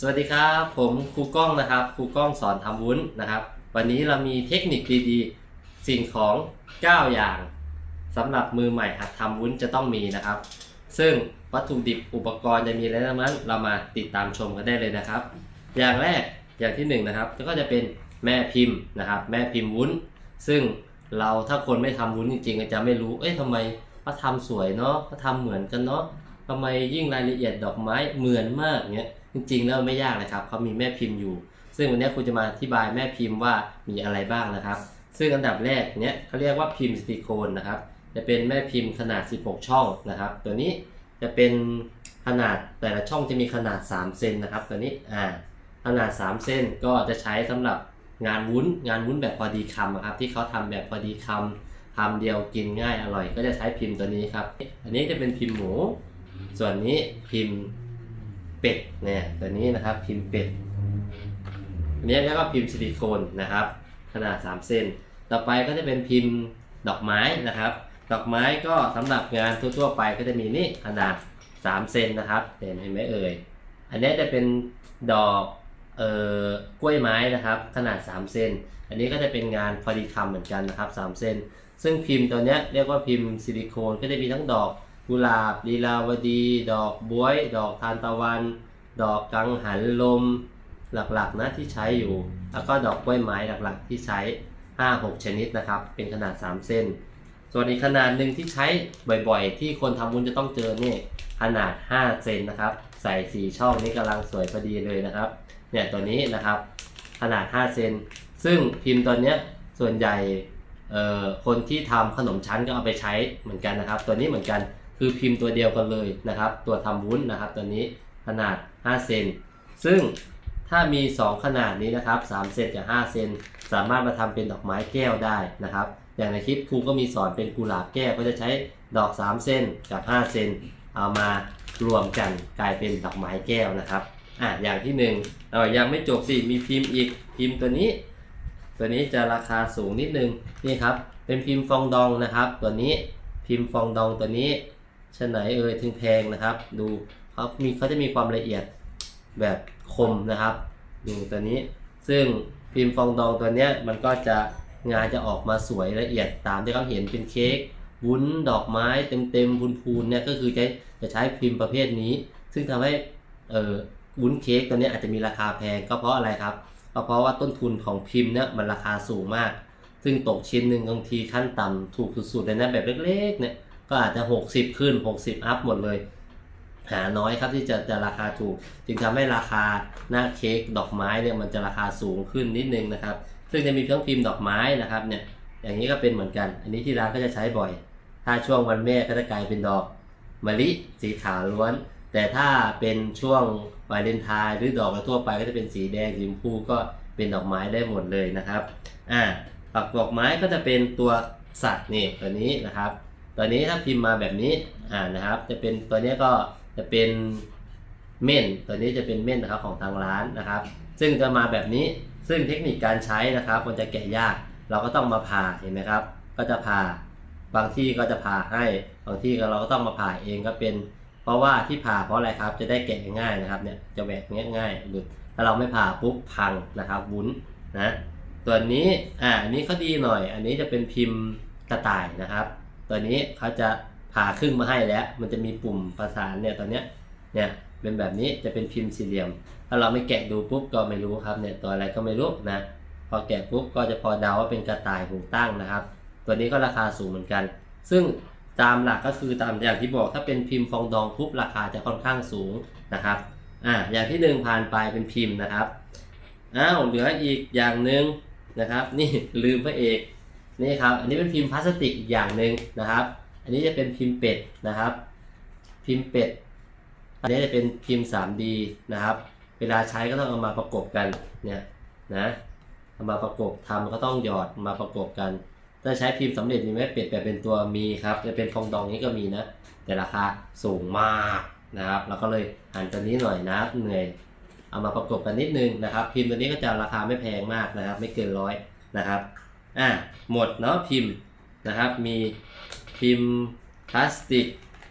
สวัสดีครับ ผมครูก้องนะครับครูก้องสอนทำวุ้นนะครับ วันนี้เรามีเทคนิคดีๆ สิ่งของ 9 อย่างสำหรับมือใหม่หัดทำวุ้นจะต้องมีนะครับ ซึ่งวัตถุดิบอุปกรณ์จะมีอะไรนั้นเรามาติดตามชมกันได้เลยนะครับ อย่างแรกอย่างที่หนึ่งนะครับก็จะเป็นแม่พิมพ์นะครับ แม่พิมพ์วุ้น ซึ่งเราถ้าคนไม่ทำวุ้นจริงๆก็จะไม่รู้เอ้ยทำไมเขาทำสวยเนาะเขาทำเหมือนกันเนาะทำไมยิ่งรายละเอียดดอกไม้เหมือนมากเนี้ย จริงๆแล้วไม่ยากเลยครับเขามีแม่พิมพ์อยู่ ซึ่งวันนี้ครูจะมาอธิบายแม่พิมพ์ว่ามีอะไรบ้างนะครับ ซึ่งอันดับแรกเนี้ยเขาเรียกว่าพิมพ์ซิลิโคนนะครับ จะเป็นแม่พิมพ์ขนาด 16 ช่องนะครับ ตัวนี้จะเป็นขนาดแต่ละช่องจะมีขนาด 3 เซนนะครับ ตัวนี้อ่าขนาด 3 เซนก็จะใช้สำหรับงานวุ้นงานวุ้นแบบพอดีคำอะครับที่เขาทำแบบพอดีคำคำเดียวกินง่ายอร่อย ก็จะใช้พิมพ์ตัวนี้ครับ อันนี้จะเป็นพิมพ์หมู ส่วนนี้พิมพ์ เป็ดเนี่ยตัวนี้นะครับพิมพ์เป็ดอันนี้แล้วก็พิมพ์ซิลิโคนนะครับ ขนาด 3 เซนต่อไปก็จะเป็นพิมพ์ดอกไม้นะครับ ดอกไม้ก็สำหรับงานทั่วๆไปก็จะมีนี่ขนาด 3 เซนนะครับเห็นไหมเอ่ยอันนี้จะเป็นดอกเอ่อกล้วยไม้นะครับ ขนาด 3 เซนอันนี้ก็จะเป็นงานพอดีคำเหมือนกันนะครับ 3 เซนซึ่งพิมพ์ตัวเนี้ยเรียกว่าพิมพ์ซิลิโคนก็จะมีทั้งดอก กุหลาบลีลาวดี ดอกบวย ดอกทานตะวัน ดอกกังหันลม หลักๆนะที่ใช้อยู่ แล้วก็ดอกกล้วยไม้หลักๆที่ใช้ 5-6 ชนิดนะครับ เป็นขนาด 3 เส้น ส่วนอีกขนาดหนึ่งที่ใช้บ่อยๆ ที่คนทำวุ้นจะต้องเจอนี่ขนาด 5 เซนนะครับ ใส่ 4 ช่องนี้กำลังสวยพอดีเลยนะครับ เนี่ยตัวนี้นะครับขนาด 5 เซน ซึ่งพิมพ์ตัวเนี้ยส่วนใหญ่คนที่ทำขนมชั้นก็เอาไปใช้เหมือนกันนะครับ ตัวนี้เหมือนกัน คือพิมพ์ตัวเดียวกันเลยนะครับ ตัวทำวุ้นนะครับ ตัวนี้ขนาด 5 เซน ซึ่งถ้ามี 2 ขนาดนี้นะครับ 3 เซนกับ 5 เซน สามารถมาทำเป็นดอกไม้แก้วได้นะครับ อย่างในคลิปครูก็มีสอนเป็นกุหลาบแก้ว ก็จะใช้ดอก 3 เซนกับ 5 เซน เอามารวมกันกลายเป็นดอกไม้แก้วนะครับ อะ อย่างที่หนึ่งเออยังไม่จบสิ มีพิมพ์อีก พิมพ์ตัวนี้ ตัวนี้จะราคาสูงนิดนึง นี่ครับ เป็นพิมพ์ฟองดองนะครับ ตัวนี้ พิมพ์ฟองดองตัวนี้ ชะไหนเอ่ยถึงแพงนะครับ ดูเขามีเขาจะมีความละเอียดแบบคมนะครับดูตัวนี้ซึ่งพิมพ์ฟองดองตัวเนี้ยมันก็จะงานจะออกมาสวยละเอียดตามที่เขาเห็นเป็นเค้กวุ้นดอกไม้เต็มเต็มๆพูนๆเนี่ยก็คือจะจะใช้พิมพ์ประเภทนี้ ซึ่งทำให้เอ่อวุ้นเค้กตัวนี้อาจจะมีราคาแพงก็เพราะอะไรครับก็เพราะว่าต้นทุนของพิมพ์เนี่ยมันราคาสูงมาก ซึ่งตกชิ้นหนึ่งบางทีขั้นต่ำถูกสุดๆเลยนะแบบเล็กๆเนี่ย ก็อาจจะ 60 ขึ้น 60 อัพหมดเลย หาน้อยครับที่จะจะราคาถูก จึงทำให้ราคาหน้าเค้กดอกไม้เนี่ยมันจะราคาสูงขึ้นนิดนึงนะครับ ซึ่งจะมีเครื่องพิมพ์ดอกไม้นะครับเนี่ยอย่างนี้ก็เป็นเหมือนกัน อันนี้ที่ร้านก็จะใช้บ่อย ถ้าช่วงวันแม่ก็จะกลายเป็นดอกมะลิสีขาวล้วน แต่ถ้าเป็นช่วงวาเลนไทน์หรือดอกทั่วไปก็จะเป็นสีแดงสีชมพูก็เป็นดอกไม้ได้หมดเลยนะครับ อ่าดอกดอกไม้ก็จะเป็นตัวสัตว์นี่ตัวนี้นะครับ ตัวนี้ถ้าพิมพ์มาแบบนี้อ่านะครับ จะเป็นตัวนี้ก็จะเป็นเม่นตัวนี้จะเป็นเม่นนะครับของทางร้านนะครับ ซึ่งจะมาแบบนี้ซึ่งเทคนิคการใช้นะครับ มันจะแกะยาก เราก็ต้องมาผ่าเห็นไหมครับ ก็จะผ่าบางที่ก็จะผ่าให้บางที่ก็เราก็ต้องมาผ่าเองก็เป็น เพราะว่าที่ผ่าเพราะอะไรครับ จะได้แกะง่ายนะครับเนี่ยจะแหวกเนี้ยง่ายหลุดถ้าเราไม่ผ่าปุ๊บพังนะครับวุ้นนะตัวนี้อ่าอันนี้เขาดีหน่อย อันนี้จะเป็นพิมพ์กระต่ายนะครับ ตัวนี้เขาจะผ่าครึ่งมาให้แล้ว มันจะมีปุ่มประสานเนี่ยตัวเนี้ยเนี่ยเป็นแบบนี้จะเป็นพิมพ์สี่เหลี่ยม ถ้าเราไม่แกะดูปุ๊บก็ไม่รู้ครับเนี่ยตัวอะไรก็ไม่รู้นะพอแกะปุ๊บก็จะพอเดาว่าเป็นกระต่ายหูตั้งนะครับ ตัวนี้ก็ราคาสูงเหมือนกัน ซึ่งตามหลักก็คือตามอย่างที่บอกถ้าเป็นพิมพ์ฟองดองปุ๊บราคาจะค่อนข้างสูงนะครับอ่าอย่างที่หนึ่งผ่านไปเป็นพิมพ์นะครับอ้าวเหลืออีกอย่างหนึ่งนะครับ นี่ลืมพระเอก นี่ครับ อันนี้เป็นพิมพ์พลาสติกอีกอย่างหนึ่งนะครับ อันนี้จะเป็นพิมพ์เป็ดนะครับ พิมพ์เป็ด อันนี้จะเป็นพิมพ์ 3D นะครับ เวลาใช้ก็ต้องเอามาประกบกันเนี่ยนะเอามาประกบทำก็ต้องหยอดมาประกบกันถ้าใช้พิมพ์สำเร็จมีไหมเป็ดแบบเป็นตัวมีครับ จะเป็นฟองดองนี้ก็มีนะ แต่ราคาสูงมากนะครับเราก็เลยหันตัวนี้หน่อยนะเหนื่อยเอามาประกบกันนิดนึงนะครับ พิมพ์ตัวนี้ก็จะราคาไม่แพงมากนะครับ ไม่เกินร้อยนะครับ อะหมดเนาะพิมพ์นะครับมีพิมพ์พลาสติก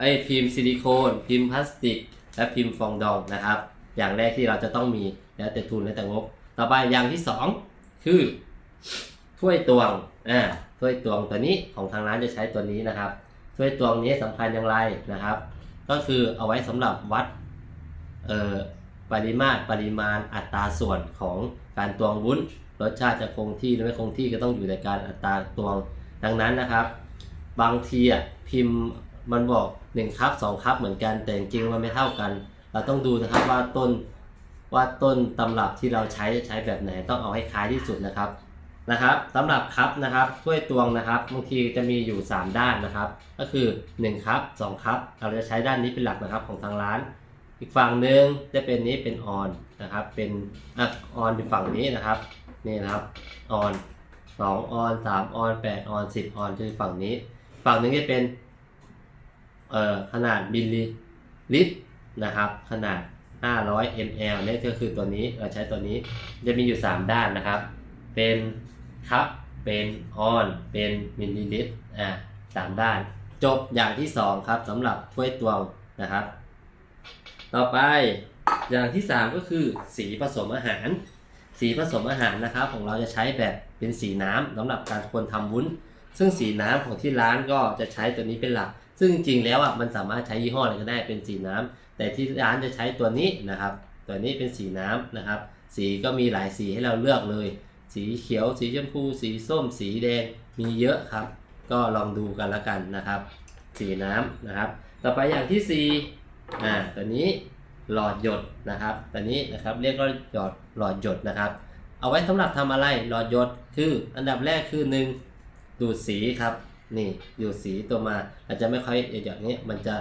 ไอพิมพ์ซิลิโคนพิมพ์พลาสติก และพิมพ์ฟองดองนะครับ อย่างแรกที่เราจะต้องมีแล้วแต่ทุนแล้วแต่งบ ต่อไปอย่างที่สองคือถ้วยตวงอ่าถ้วยตวงตัวนี้ของทางร้านจะใช้ตัวนี้นะครับถ้วยตวงนี้สำคัญอย่างไรนะครับ ก็คือเอาไว้สำหรับวัดเอ่อปริมาตรปริมาณอัตราส่วนของการตวงวุ้น รสชาติจะคงที่หรือไม่คงที่ก็ต้องอยู่ในการอัตราตวง ดังนั้นนะครับ บางทีอะพิมพ์มันบอก1คัพ2คัพเหมือนกันแต่จริงมันไม่เท่ากัน เราต้องดูนะครับว่าต้นว่าต้นตำรับที่เราใช้ใช้แบบไหนต้องเอาให้คล้ายที่สุดนะครับนะครับสำหรับคัพนะครับถ้วยตวงนะครับบางทีจะมีอยู่ 3 ด้านนะครับ ก็คือ1คัพ2คัพเราจะใช้ด้านนี้เป็นหลักนะครับของทางร้าน อีกฝั่งหนึ่งจะเป็นนี้เป็นออนนะครับเป็นอะออนเป็นฝั่งนี้นะครับ นี่นะครับออนสองออนสามออนแปดออนสิบออนคือฝั่งนี้ ฝั่งหนึงจะเป็นเอ่อขนาดมิลลิลิตรนะครับ ขนาด 500 ml เนี่ยก็คือตัวนี้เราใช้ตัวนี้จะมีอยู่ 3 ด้านนะครับ เป็นคัพเป็นออนเป็นมิลลิลิตรอ่าสามด้าน จบอย่างที่ 2 ครับสำหรับถ้วยตวงนะครับ ต่อไปอย่างที่ 3 ก็คือสีผสมอาหาร สีผสมอาหารนะครับ ของเราจะใช้แบบเป็นสีน้ำสำหรับการคนทำวุ้น ซึ่งสีน้ำของที่ร้านก็จะใช้ตัวนี้เป็นหลัก ซึ่งจริงๆแล้วอะมันสามารถใช้ยี่ห้ออะไรก็ได้เป็นสีน้ำแต่ที่ร้านจะใช้ตัวนี้นะครับ ตัวนี้เป็นสีน้ำนะครับ สีก็มีหลายสีให้เราเลือกเลย สีเขียว สีชมพู สีส้ม สีแดงมีเยอะครับ ก็ลองดูกันละกันนะครับ สีน้ำนะครับ ต่อไปอย่างที่สี่อ่าตัวนี้ หลอดหยดนะครับตัวนี้นะครับเรียกว่าหยอดหลอดหยดนะครับ เอาไว้สำหรับทำอะไรหลอดหยดคืออันดับแรกคือหนึ่งดูดสีครับนี่ดูดสีตัวมาอาจจะไม่ค่อยอย่างนี้มันจะ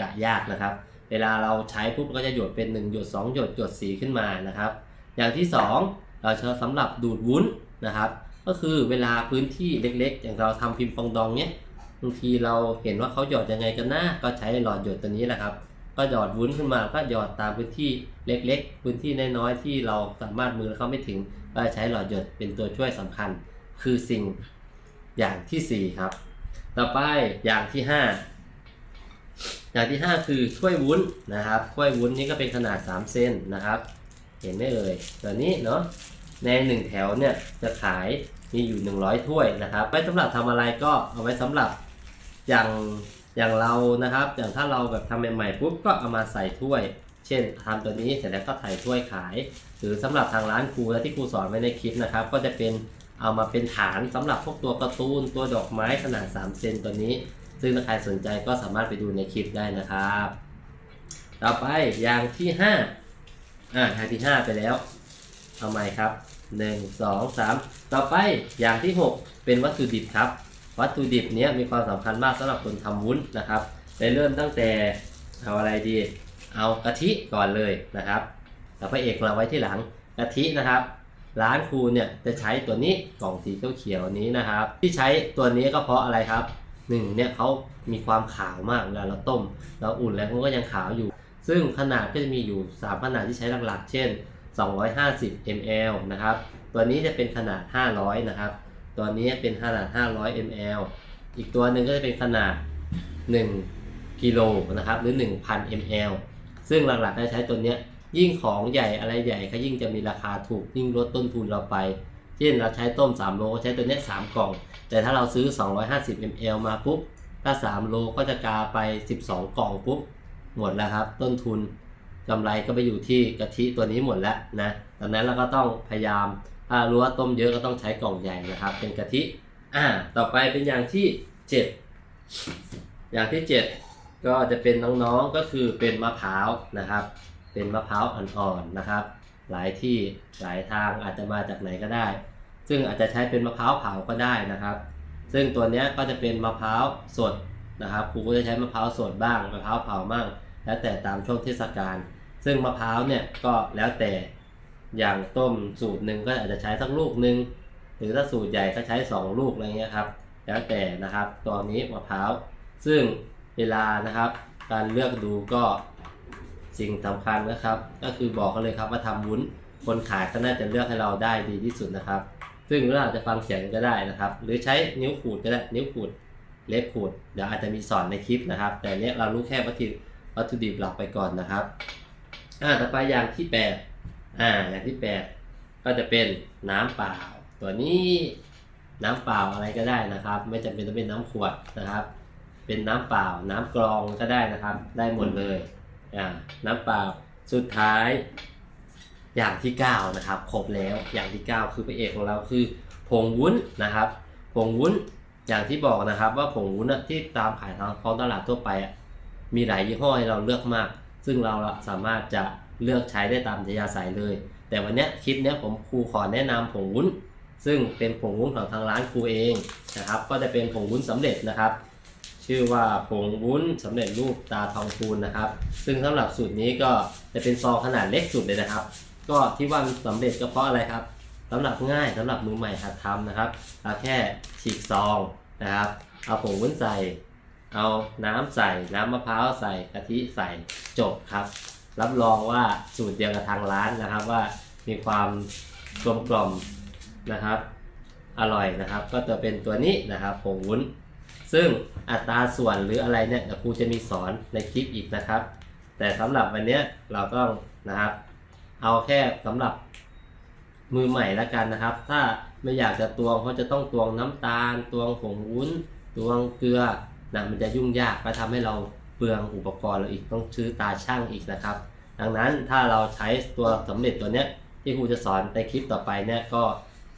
กะยากนะครับ เวลาเราใช้ปุ๊บก็จะหยดเป็น1หยด2หยดหยดสีขึ้นมานะครับ อย่างที่ 2 เราใช้สำหรับดูดวุ้นนะครับ ก็คือเวลาพื้นที่เล็กๆ อย่างเราทำพิมพ์ฟองดองเนี้ยบางทีเราเห็นว่าเขาหยดยังไงกันนะก็ใช้หลอดหยดตัวนี้แหละครับ ก็หยอดวุ้นขึ้นมาก็หยอดตามพื้นที่เล็กๆ พื้นที่น้อยๆที่เราสามารถมือเข้าไม่ถึงก็ใช้หลอดหยดเป็นตัวช่วยสำคัญ คือสิ่งอย่างที่สี่ครับ ต่อไปอย่างที่ห้าอย่างที่ 5 คือถ้วยวุ้นนะครับถ้วยวุ้นนี้ก็เป็นขนาด 3 เซนนะครับ เห็นไหมเอ่ยตัวนี้เนาะใน1แถวเนี่ยจะขายมีอยู่ 100 ถ้วยนะครับไว้สำหรับทำอะไรก็เอาไว้สำหรับอย่าง อย่างเรานะครับ อย่างถ้าเราแบบทำใหม่ๆปุ๊บก็เอามาใส่ถ้วย เช่นทำตัวนี้เสร็จแล้วก็ถ่ายถ้วยขาย หรือสำหรับทางร้านครูและที่ครูสอนไว้ในคลิปนะครับ ก็จะเป็นเอามาเป็นฐานสำหรับพวกตัวการ์ตูนตัวดอกไม้ขนาด 3 เซนตัวนี้ ซึ่งถ้าใครสนใจก็สามารถไปดูในคลิปได้นะครับ ต่อไปอย่างที่ 5 อ่าอย่างที่ 5 ไปแล้วเอาใหม่ครับ 1 2 3 ต่อไปอย่างที่ 6 เป็นวัตถุดิบครับ วัตถุดิบเนี้ยมีความสำคัญมากสำหรับคนทำวุ้นนะครับได้เริ่มตั้งแต่เอาอะไรดี เอากะทิก่อนเลยนะครับแต่พระเอกเราไว้ที่หลังกะทินะครับ ร้านครูเนี่ยจะใช้ตัวนี้กล่องสีเขียวๆนี้นะครับ ที่ใช้ตัวนี้ก็เพราะอะไรครับหนึ่งเนี่ยเขามีความขาวมากเวลาเราต้ม เราอุ่นแล้วมันก็ยังขาวอยู่ ซึ่งขนาดก็จะมีอยู่ 3 ขนาดที่ใช้หลักๆ เช่น 250 ml นะครับ ตัวนี้จะเป็นขนาด 500 นะครับ ตัวนี้เป็นขนาด 500 ml อีกตัวหนึ่งก็จะเป็นขนาด 1กิโลนะครับหรือ 1,000 ml ซึ่งหลักๆจะใช้ตัวนี้ยิ่งของใหญ่อะไรใหญ่ก็ยิ่งจะมีราคาถูกยิ่งลดต้นทุนเราไป เช่นเราใช้ต้ม 3 โลก็ใช้ตัวนี้3กล่อง แต่ถ้าเราซื้อ 250 ml มาปุ๊บถ้า 3 โลก็จะกาไป 12 กล่องปุ๊บหมดแล้วครับต้นทุนกำไรก็ไปอยู่ที่กะทิตัวนี้หมดแล้วนะดังนั้นเราก็ต้องพยายาม ถ้ารู้ว่าต้มเยอะก็ต้องใช้กล่องใหญ่นะครับ เป็นกะทิ อ่า ต่อไปเป็นอย่างที่7อย่างที่7ก็จะเป็นน้องๆก็คือเป็นมะพร้าวนะครับ เป็นมะพร้าวอ่อนๆนะครับ หลายที่หลายทางอาจจะมาจากไหนก็ได้ ซึ่งอาจจะใช้เป็นมะพร้าวเผาก็ได้นะครับ ซึ่งตัวนี้ก็จะเป็นมะพร้าวสดนะครับครูก็จะใช้มะพร้าวสดบ้างมะพร้าวเผาบ้างแล้วแต่ตามช่วงเทศกาลซึ่งมะพร้าวเนี่ยก็แล้วแต่ อย่างต้มสูตรหนึ่งก็อาจจะใช้สักลูกหนึ่งหรือถ้าสูตรใหญ่ก็ใช้ 2 ลูกอะไรเงี้ยครับ แล้วแต่นะครับตัวนี้มะพร้าว ซึ่งเวลานะครับ การเลือกดูก็สิ่งสำคัญนะครับ ก็คือบอกเขาเลยครับว่าทำวุ้นคนขายก็น่าจะเลือกให้เราได้ดีที่สุดนะครับ ซึ่งเราอาจจะฟังเสียงก็ได้นะครับ หรือใช้นิ้วขูดก็ได้นิ้วขูดเล็บขูดเดี๋ยวอาจจะมีสอนในคลิปนะครับ แต่เนี้ยเรารู้แค่วัตถุวัตถุดิบหลักไปก่อนนะครับอ่าต่อไปอย่างที่แปด อ่าอย่างที่แปดก็จะเป็นน้ำเปล่า ตัวนี้น้ำเปล่าอะไรก็ได้นะครับ ไม่จำเป็นต้องเป็นน้ำขวดนะครับ เป็นน้ำเปล่า น้ำกรองก็ได้นะครับ ได้หมดเลยอ่าน้ำเปล่าสุดท้าย อย่างที่9นะครับครบแล้วอย่างที่ 9 คือพระเอกของเราคือ ผงวุ้นนะครับ ผงวุ้นอย่างที่บอกนะครับ ว่าผงวุ้นอะที่ตามขายทางท้องตลาดทั่วไปมีหลายยี่ห้อให้เราเลือกมาก ซึ่งเราสามารถจะ เลือกใช้ได้ตามอัธยาศัยเลย แต่วันนี้คลิปเนี้ยผมครูขอแนะนำผงวุ้น ซึ่งเป็นผงวุ้นของทางร้านครูเองนะครับ ก็จะเป็นผงวุ้นสำเร็จนะครับ ชื่อว่าผงวุ้นสำเร็จรูปตาทองคูณนะครับ ซึ่งสำหรับสูตรนี้ก็จะเป็นซองขนาดเล็กสุดเลยนะครับ ก็ที่ว่ามันสำเร็จก็เพราะอะไรครับสำหรับง่ายสำหรับมือใหม่หัดทำนะครับเราแค่ฉีกซองนะครับ เอาผงวุ้นใส่ เอาน้ำใส่ น้ำมะพร้าวใส่กะทิใส่จบครับ รับรองว่าสูตรเดียวกับทางร้านนะครับว่ามีความกลมกล่อมนะครับ อร่อยนะครับ ก็จะเป็นตัวนี้นะครับผงวุ้น ซึ่งอัตราส่วนหรืออะไรเนี่ยครูจะมีสอนในคลิปอีกนะครับ แต่สำหรับวันนี้เราต้องนะครับ เอาแค่สำหรับมือใหม่ล้วกันนะครับ ถ้าไม่อยากจะตวงเพราะจะต้องตวงน้ำตาล ตวงผงวุ้น ตวงเกลือนะมันจะยุ่งยากก็ทำให้เรา เปลืองอุปกรณ์เราอีกต้องซื้อตาช่างอีกนะครับ ดังนั้นถ้าเราใช้ตัวสำเร็จตัวเนี้ยที่ครูจะสอนในคลิปต่อไปเนี่ยก็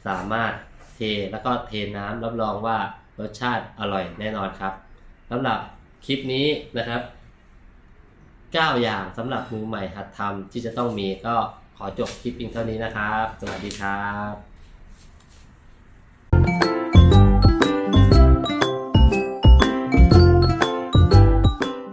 สามารถเทแล้วก็เทน้ำรับรองว่ารสชาติอร่อยแน่นอนครับสำหรับคลิปนี้นะครับ 9 อย่างสำหรับมือใหม่หัดทำที่จะต้องมีก็ขอจบคลิปเพียงเท่านี้นะครับ สวัสดีครับ